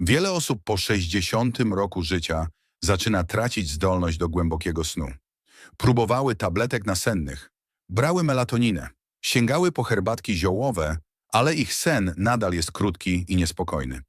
Wiele osób po 60 roku życia zaczyna tracić zdolność do głębokiego snu. Próbowały tabletek nasennych, brały melatoninę, sięgały po herbatki ziołowe, ale ich sen nadal jest krótki i niespokojny.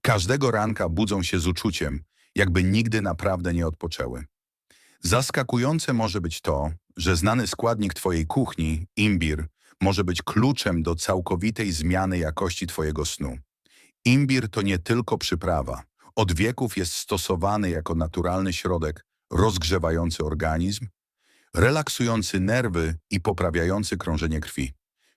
Każdego ranka budzą się z uczuciem, jakby nigdy naprawdę nie odpoczęły. Zaskakujące może być to, że znany składnik Twojej kuchni, imbir, może być kluczem do całkowitej zmiany jakości Twojego snu. Imbir to nie tylko przyprawa. Od wieków jest stosowany jako naturalny środek rozgrzewający organizm, relaksujący nerwy i poprawiający krążenie krwi.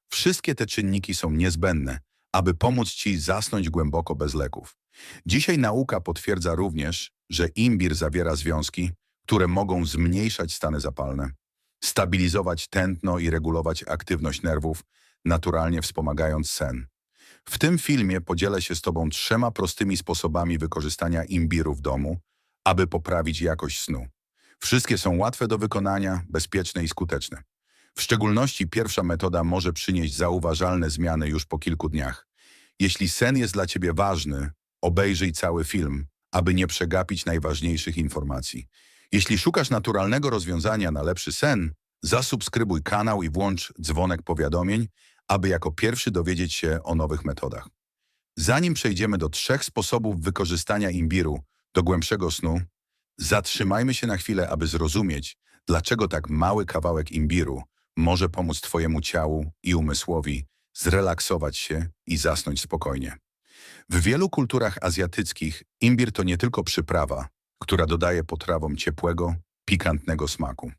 Wszystkie te czynniki są niezbędne, aby pomóc Ci zasnąć głęboko bez leków. Dzisiaj nauka potwierdza również, że imbir zawiera związki, które mogą zmniejszać stany zapalne, stabilizować tętno i regulować aktywność nerwów, naturalnie wspomagając sen. W tym filmie podzielę się z Tobą trzema prostymi sposobami wykorzystania imbiru w domu, aby poprawić jakość snu. Wszystkie są łatwe do wykonania, bezpieczne i skuteczne. W szczególności pierwsza metoda może przynieść zauważalne zmiany już po kilku dniach. Jeśli sen jest dla Ciebie ważny, obejrzyj cały film, aby nie przegapić najważniejszych informacji. Jeśli szukasz naturalnego rozwiązania na lepszy sen, zasubskrybuj kanał i włącz dzwonek powiadomień, aby jako pierwszy dowiedzieć się o nowych metodach. Zanim przejdziemy do trzech sposobów wykorzystania imbiru do głębszego snu, zatrzymajmy się na chwilę, aby zrozumieć, dlaczego tak mały kawałek imbiru może pomóc Twojemu ciału i umysłowi zrelaksować się i zasnąć spokojnie. W wielu kulturach azjatyckich imbir to nie tylko przyprawa, która dodaje potrawom ciepłego, pikantnego smaku.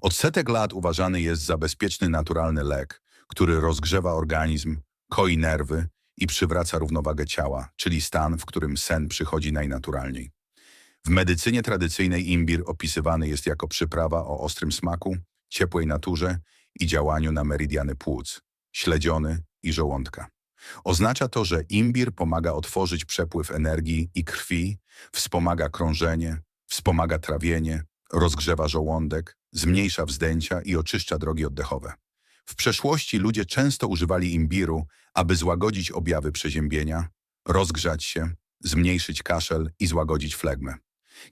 Od setek lat uważany jest za bezpieczny naturalny lek, który rozgrzewa organizm, koi nerwy i przywraca równowagę ciała, czyli stan, w którym sen przychodzi najnaturalniej. W medycynie tradycyjnej imbir opisywany jest jako przyprawa o ostrym smaku, ciepłej naturze i działaniu na meridiany płuc, śledziony i żołądka. Oznacza to, że imbir pomaga otworzyć przepływ energii i krwi, wspomaga krążenie, wspomaga trawienie, rozgrzewa żołądek, zmniejsza wzdęcia i oczyszcza drogi oddechowe. W przeszłości ludzie często używali imbiru, aby złagodzić objawy przeziębienia, rozgrzać się, zmniejszyć kaszel i złagodzić flegmę.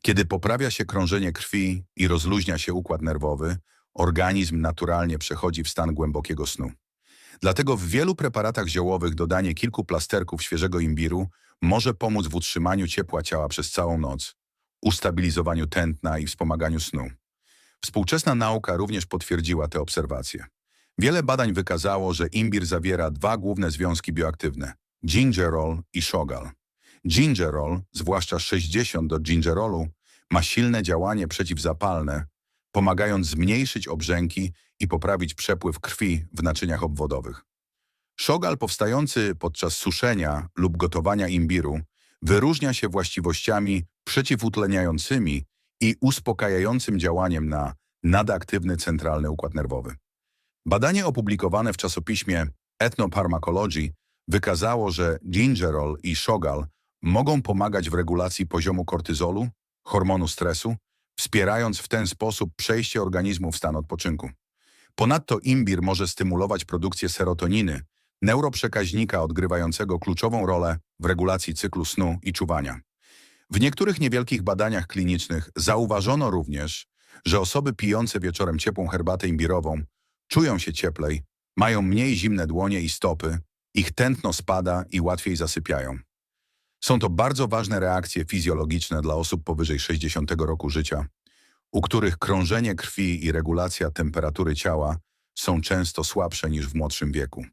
Kiedy poprawia się krążenie krwi i rozluźnia się układ nerwowy, organizm naturalnie przechodzi w stan głębokiego snu. Dlatego w wielu preparatach ziołowych dodanie kilku plasterków świeżego imbiru może pomóc w utrzymaniu ciepła ciała przez całą noc, ustabilizowaniu tętna i wspomaganiu snu. Współczesna nauka również potwierdziła te obserwacje. Wiele badań wykazało, że imbir zawiera dwa główne związki bioaktywne – gingerol i shogal. Gingerol, zwłaszcza 60 do gingerolu, ma silne działanie przeciwzapalne, pomagając zmniejszyć obrzęki i poprawić przepływ krwi w naczyniach obwodowych. Szogal powstający podczas suszenia lub gotowania imbiru wyróżnia się właściwościami przeciwutleniającymi i uspokajającym działaniem na nadaktywny centralny układ nerwowy. Badanie opublikowane w czasopiśmie Ethnoparmacology wykazało, że gingerol i szogal mogą pomagać w regulacji poziomu kortyzolu, hormonu stresu, wspierając w ten sposób przejście organizmu w stan odpoczynku. Ponadto imbir może stymulować produkcję serotoniny, neuroprzekaźnika odgrywającego kluczową rolę w regulacji cyklu snu i czuwania. W niektórych niewielkich badaniach klinicznych zauważono również, że osoby pijące wieczorem ciepłą herbatę imbirową czują się cieplej, mają mniej zimne dłonie i stopy, ich tętno spada i łatwiej zasypiają. Są to bardzo ważne reakcje fizjologiczne dla osób powyżej 60 roku życia, u których krążenie krwi i regulacja temperatury ciała są często słabsze niż w młodszym wieku.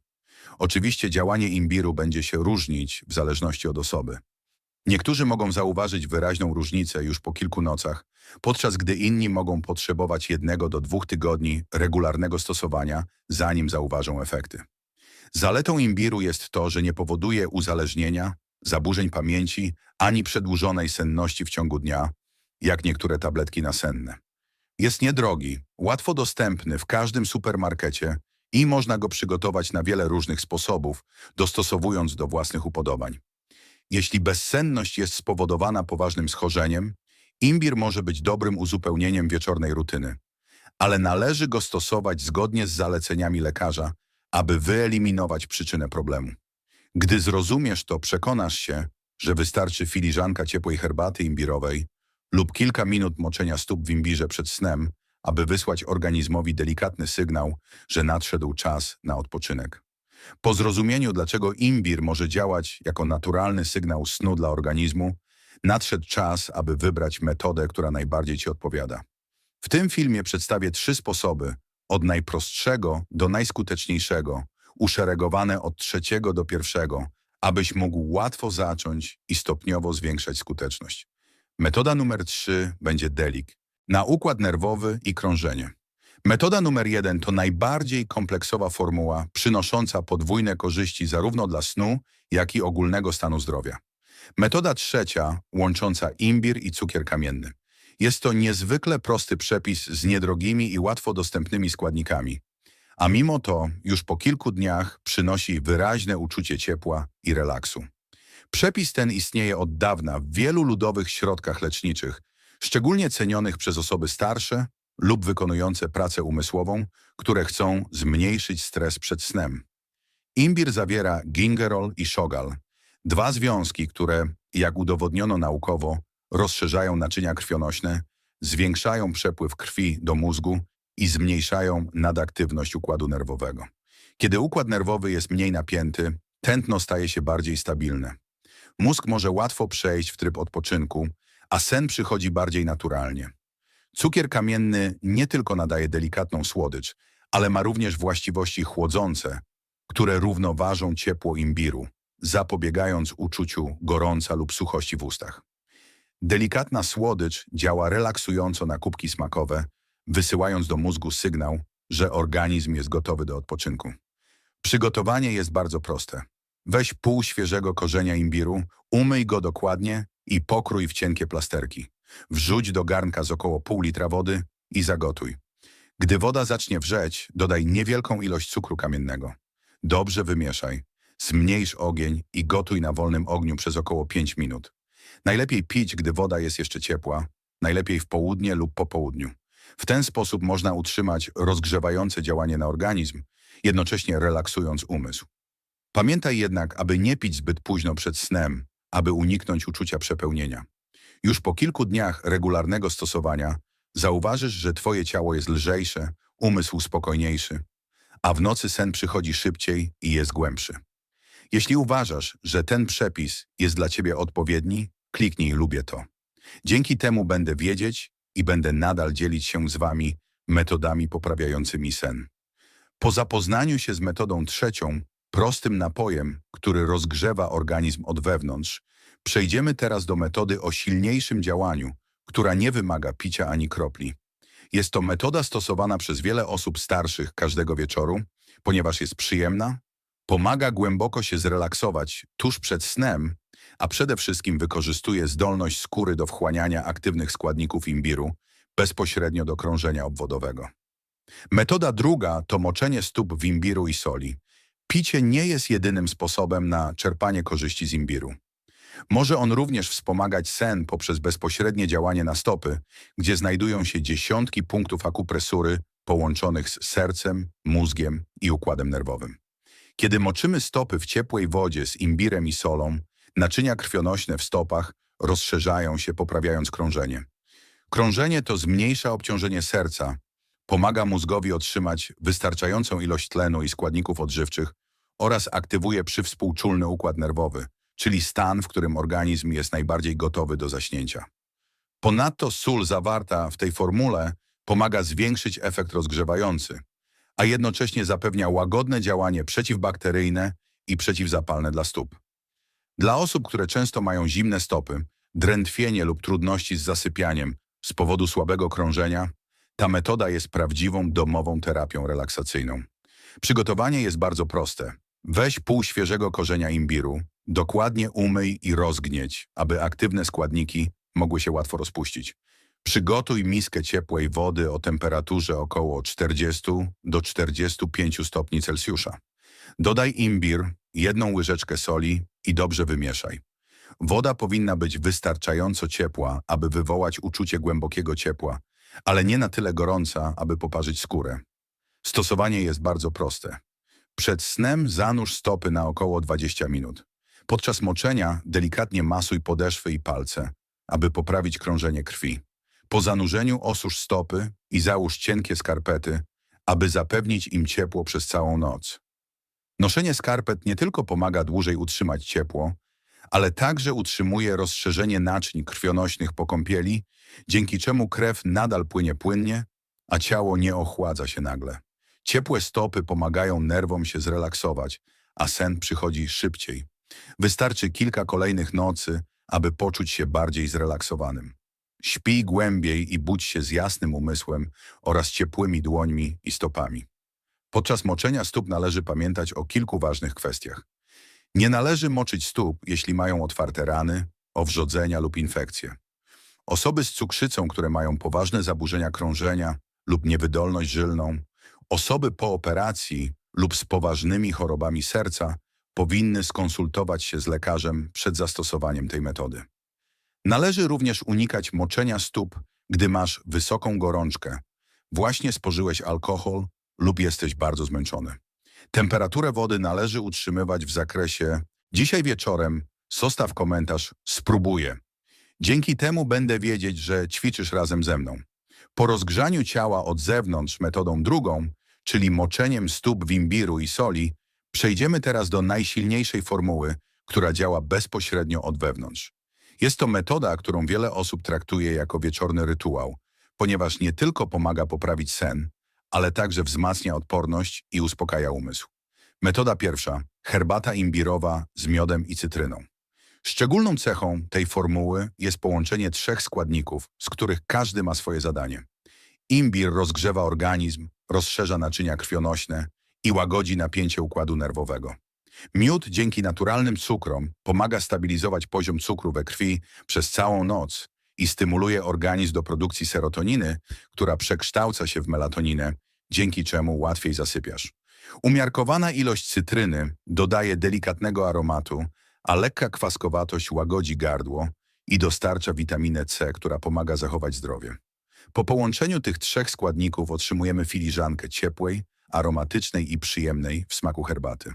Oczywiście działanie imbiru będzie się różnić w zależności od osoby. Niektórzy mogą zauważyć wyraźną różnicę już po kilku nocach, podczas gdy inni mogą potrzebować jednego do dwóch tygodni regularnego stosowania, zanim zauważą efekty. Zaletą imbiru jest to, że nie powoduje uzależnienia, zaburzeń pamięci ani przedłużonej senności w ciągu dnia, jak niektóre tabletki nasenne. Jest niedrogi, łatwo dostępny w każdym supermarkecie i można go przygotować na wiele różnych sposobów, dostosowując do własnych upodobań. Jeśli bezsenność jest spowodowana poważnym schorzeniem, imbir może być dobrym uzupełnieniem wieczornej rutyny, ale należy go stosować zgodnie z zaleceniami lekarza, aby wyeliminować przyczynę problemu. Gdy zrozumiesz to, przekonasz się, że wystarczy filiżanka ciepłej herbaty imbirowej lub kilka minut moczenia stóp w imbirze przed snem, aby wysłać organizmowi delikatny sygnał, że nadszedł czas na odpoczynek. Po zrozumieniu, dlaczego imbir może działać jako naturalny sygnał snu dla organizmu, nadszedł czas, aby wybrać metodę, która najbardziej Ci odpowiada. W tym filmie przedstawię trzy sposoby, od najprostszego do najskuteczniejszego, uszeregowane od trzeciego do pierwszego, abyś mógł łatwo zacząć i stopniowo zwiększać skuteczność. Metoda numer trzy będzie delik. Na układ nerwowy i krążenie. Metoda numer jeden to najbardziej kompleksowa formuła przynosząca podwójne korzyści zarówno dla snu, jak i ogólnego stanu zdrowia. Metoda trzecia, łącząca imbir i cukier kamienny. Jest to niezwykle prosty przepis z niedrogimi i łatwo dostępnymi składnikami. A mimo to już po kilku dniach przynosi wyraźne uczucie ciepła i relaksu. Przepis ten istnieje od dawna w wielu ludowych środkach leczniczych, szczególnie cenionych przez osoby starsze lub wykonujące pracę umysłową, które chcą zmniejszyć stres przed snem. Imbir zawiera gingerol i shogal, dwa związki, które, jak udowodniono naukowo, rozszerzają naczynia krwionośne, zwiększają przepływ krwi do mózgu i zmniejszają nadaktywność układu nerwowego. Kiedy układ nerwowy jest mniej napięty, tętno staje się bardziej stabilne. Mózg może łatwo przejść w tryb odpoczynku, a sen przychodzi bardziej naturalnie. Cukier kamienny nie tylko nadaje delikatną słodycz, ale ma również właściwości chłodzące, które równoważą ciepło imbiru, zapobiegając uczuciu gorąca lub suchości w ustach. Delikatna słodycz działa relaksująco na kubki smakowe, wysyłając do mózgu sygnał, że organizm jest gotowy do odpoczynku. Przygotowanie jest bardzo proste. Weź pół świeżego korzenia imbiru, umyj go dokładnie i pokrój w cienkie plasterki. Wrzuć do garnka z około pół litra wody i zagotuj. Gdy woda zacznie wrzeć, dodaj niewielką ilość cukru kamiennego. Dobrze wymieszaj. Zmniejsz ogień i gotuj na wolnym ogniu przez około 5 minut. Najlepiej pić, gdy woda jest jeszcze ciepła, najlepiej w południe lub po południu. W ten sposób można utrzymać rozgrzewające działanie na organizm, jednocześnie relaksując umysł. Pamiętaj jednak, aby nie pić zbyt późno przed snem, aby uniknąć uczucia przepełnienia. Już po kilku dniach regularnego stosowania zauważysz, że Twoje ciało jest lżejsze, umysł spokojniejszy, a w nocy sen przychodzi szybciej i jest głębszy. Jeśli uważasz, że ten przepis jest dla Ciebie odpowiedni, kliknij lubię to. Dzięki temu będę wiedzieć i będę nadal dzielić się z Wami metodami poprawiającymi sen. Po zapoznaniu się z metodą trzecią, prostym napojem, który rozgrzewa organizm od wewnątrz, przejdziemy teraz do metody o silniejszym działaniu, która nie wymaga picia ani kropli. Jest to metoda stosowana przez wiele osób starszych każdego wieczoru, ponieważ jest przyjemna, pomaga głęboko się zrelaksować tuż przed snem, a przede wszystkim wykorzystuje zdolność skóry do wchłaniania aktywnych składników imbiru bezpośrednio do krążenia obwodowego. Metoda druga to moczenie stóp w imbiru i soli. Picie nie jest jedynym sposobem na czerpanie korzyści z imbiru. Może on również wspomagać sen poprzez bezpośrednie działanie na stopy, gdzie znajdują się dziesiątki punktów akupresury połączonych z sercem, mózgiem i układem nerwowym. Kiedy moczymy stopy w ciepłej wodzie z imbirem i solą, naczynia krwionośne w stopach rozszerzają się, poprawiając krążenie. Krążenie to zmniejsza obciążenie serca, pomaga mózgowi otrzymać wystarczającą ilość tlenu i składników odżywczych oraz aktywuje przywspółczulny układ nerwowy, czyli stan, w którym organizm jest najbardziej gotowy do zaśnięcia. Ponadto sól zawarta w tej formule pomaga zwiększyć efekt rozgrzewający, a jednocześnie zapewnia łagodne działanie przeciwbakteryjne i przeciwzapalne dla stóp. Dla osób, które często mają zimne stopy, drętwienie lub trudności z zasypianiem z powodu słabego krążenia, ta metoda jest prawdziwą domową terapią relaksacyjną. Przygotowanie jest bardzo proste. Weź pół świeżego korzenia imbiru, dokładnie umyj i rozgnieć, aby aktywne składniki mogły się łatwo rozpuścić. Przygotuj miskę ciepłej wody o temperaturze około 40 do 45 stopni Celsjusza. Dodaj imbir, jedną łyżeczkę soli i dobrze wymieszaj. Woda powinna być wystarczająco ciepła, aby wywołać uczucie głębokiego ciepła, ale nie na tyle gorąca, aby poparzyć skórę. Stosowanie jest bardzo proste. Przed snem zanurz stopy na około 20 minut. Podczas moczenia delikatnie masuj podeszwy i palce, aby poprawić krążenie krwi. Po zanurzeniu osusz stopy i załóż cienkie skarpety, aby zapewnić im ciepło przez całą noc. Noszenie skarpet nie tylko pomaga dłużej utrzymać ciepło, ale także utrzymuje rozszerzenie naczyń krwionośnych po kąpieli, dzięki czemu krew nadal płynie płynnie, a ciało nie ochładza się nagle. Ciepłe stopy pomagają nerwom się zrelaksować, a sen przychodzi szybciej. Wystarczy kilka kolejnych nocy, aby poczuć się bardziej zrelaksowanym. Śpij głębiej i budź się z jasnym umysłem oraz ciepłymi dłońmi i stopami. Podczas moczenia stóp należy pamiętać o kilku ważnych kwestiach. Nie należy moczyć stóp, jeśli mają otwarte rany, owrzodzenia lub infekcje. Osoby z cukrzycą, które mają poważne zaburzenia krążenia lub niewydolność żylną, osoby po operacji lub z poważnymi chorobami serca powinny skonsultować się z lekarzem przed zastosowaniem tej metody. Należy również unikać moczenia stóp, gdy masz wysoką gorączkę, właśnie spożyłeś alkohol lub jesteś bardzo zmęczony. Temperaturę wody należy utrzymywać w zakresie dzisiaj wieczorem zostaw komentarz spróbuję. Dzięki temu będę wiedzieć, że ćwiczysz razem ze mną. Po rozgrzaniu ciała od zewnątrz metodą drugą, czyli moczeniem stóp w imbiru i soli, przejdziemy teraz do najsilniejszej formuły, która działa bezpośrednio od wewnątrz. Jest to metoda, którą wiele osób traktuje jako wieczorny rytuał, ponieważ nie tylko pomaga poprawić sen, ale także wzmacnia odporność i uspokaja umysł. Metoda pierwsza. Herbata imbirowa z miodem i cytryną. Szczególną cechą tej formuły jest połączenie trzech składników, z których każdy ma swoje zadanie. Imbir rozgrzewa organizm, rozszerza naczynia krwionośne i łagodzi napięcie układu nerwowego. Miód dzięki naturalnym cukrom pomaga stabilizować poziom cukru we krwi przez całą noc i stymuluje organizm do produkcji serotoniny, która przekształca się w melatoninę, dzięki czemu łatwiej zasypiasz. Umiarkowana ilość cytryny dodaje delikatnego aromatu, a lekka kwaskowatość łagodzi gardło i dostarcza witaminę C, która pomaga zachować zdrowie. Po połączeniu tych trzech składników otrzymujemy filiżankę ciepłej, aromatycznej i przyjemnej w smaku herbaty.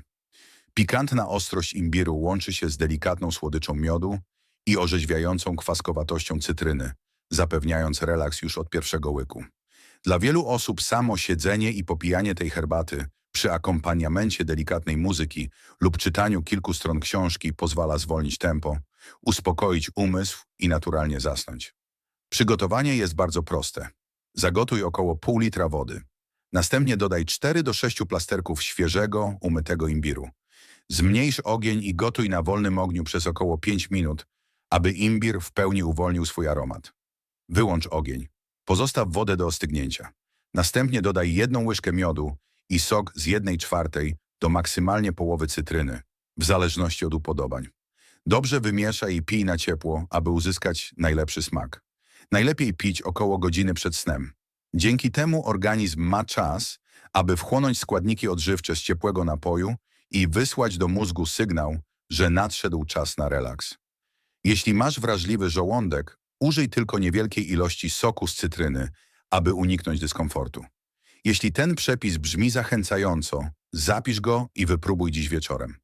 Pikantna ostrość imbiru łączy się z delikatną słodyczą miodu i orzeźwiającą kwaskowatością cytryny, zapewniając relaks już od pierwszego łyku. Dla wielu osób samo siedzenie i popijanie tej herbaty przy akompaniamencie delikatnej muzyki lub czytaniu kilku stron książki pozwala zwolnić tempo, uspokoić umysł i naturalnie zasnąć. Przygotowanie jest bardzo proste. Zagotuj około pół litra wody. Następnie dodaj 4 do 6 plasterków świeżego, umytego imbiru. Zmniejsz ogień i gotuj na wolnym ogniu przez około 5 minut, aby imbir w pełni uwolnił swój aromat. Wyłącz ogień. Pozostaw wodę do ostygnięcia. Następnie dodaj jedną łyżkę miodu i sok z jednej czwartej do maksymalnie połowy cytryny, w zależności od upodobań. Dobrze wymieszaj i pij na ciepło, aby uzyskać najlepszy smak. Najlepiej pić około godziny przed snem. Dzięki temu organizm ma czas, aby wchłonąć składniki odżywcze z ciepłego napoju i wysłać do mózgu sygnał, że nadszedł czas na relaks. Jeśli masz wrażliwy żołądek, użyj tylko niewielkiej ilości soku z cytryny, aby uniknąć dyskomfortu. Jeśli ten przepis brzmi zachęcająco, zapisz go i wypróbuj dziś wieczorem.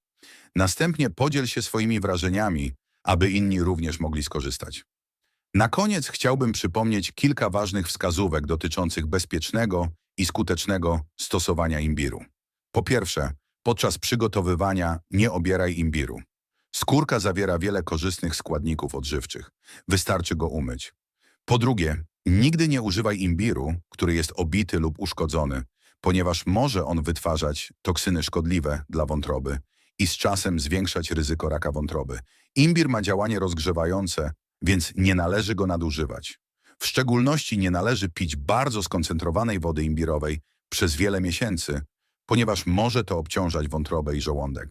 Następnie podziel się swoimi wrażeniami, aby inni również mogli skorzystać. Na koniec chciałbym przypomnieć kilka ważnych wskazówek dotyczących bezpiecznego i skutecznego stosowania imbiru. Po pierwsze, podczas przygotowywania nie obieraj imbiru. Skórka zawiera wiele korzystnych składników odżywczych. Wystarczy go umyć. Po drugie, nigdy nie używaj imbiru, który jest obity lub uszkodzony, ponieważ może on wytwarzać toksyny szkodliwe dla wątroby i z czasem zwiększać ryzyko raka wątroby. Imbir ma działanie rozgrzewające, więc nie należy go nadużywać. W szczególności nie należy pić bardzo skoncentrowanej wody imbirowej przez wiele miesięcy, ponieważ może to obciążać wątrobę i żołądek.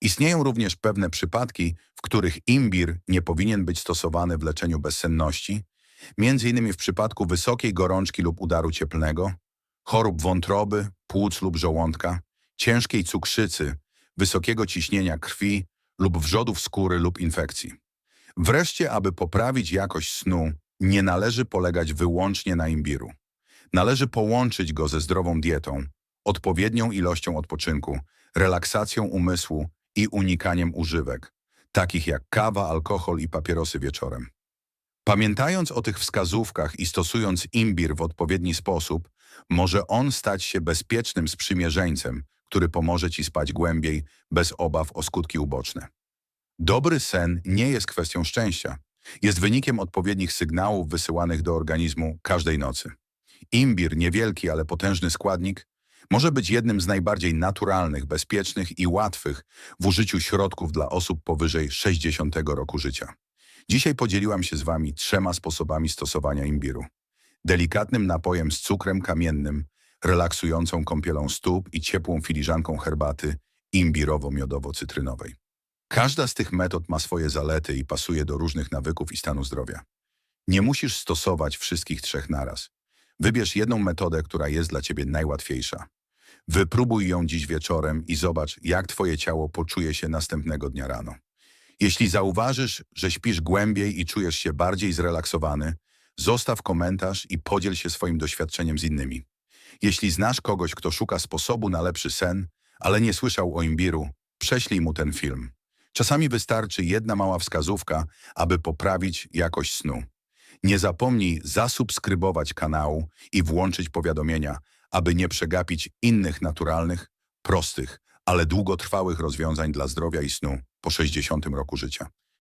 Istnieją również pewne przypadki, w których imbir nie powinien być stosowany w leczeniu bezsenności, m.in. w przypadku wysokiej gorączki lub udaru cieplnego, chorób wątroby, płuc lub żołądka, ciężkiej cukrzycy, wysokiego ciśnienia krwi lub wrzodów skóry lub infekcji. Wreszcie, aby poprawić jakość snu, nie należy polegać wyłącznie na imbiru. Należy połączyć go ze zdrową dietą, odpowiednią ilością odpoczynku, relaksacją umysłu i unikaniem używek. takich jak kawa, alkohol i papierosy wieczorem. Pamiętając o tych wskazówkach i stosując imbir w odpowiedni sposób, może on stać się bezpiecznym sprzymierzeńcem, który pomoże ci spać głębiej, bez obaw o skutki uboczne. Dobry sen nie jest kwestią szczęścia. Jest wynikiem odpowiednich sygnałów wysyłanych do organizmu każdej nocy. Imbir, niewielki, ale potężny składnik, może być jednym z najbardziej naturalnych, bezpiecznych i łatwych w użyciu środków dla osób powyżej 60 roku życia. Dzisiaj podzieliłam się z Wami trzema sposobami stosowania imbiru. Delikatnym napojem z cukrem kamiennym, relaksującą kąpielą stóp i ciepłą filiżanką herbaty imbirowo-miodowo-cytrynowej. Każda z tych metod ma swoje zalety i pasuje do różnych nawyków i stanu zdrowia. Nie musisz stosować wszystkich trzech naraz. Wybierz jedną metodę, która jest dla Ciebie najłatwiejsza. Wypróbuj ją dziś wieczorem i zobacz, jak Twoje ciało poczuje się następnego dnia rano. Jeśli zauważysz, że śpisz głębiej i czujesz się bardziej zrelaksowany, zostaw komentarz i podziel się swoim doświadczeniem z innymi. Jeśli znasz kogoś, kto szuka sposobu na lepszy sen, ale nie słyszał o imbiru, prześlij mu ten film. Czasami wystarczy jedna mała wskazówka, aby poprawić jakość snu. Nie zapomnij zasubskrybować kanału i włączyć powiadomienia, aby nie przegapić innych naturalnych, prostych, ale długotrwałych rozwiązań dla zdrowia i snu po 60 roku życia.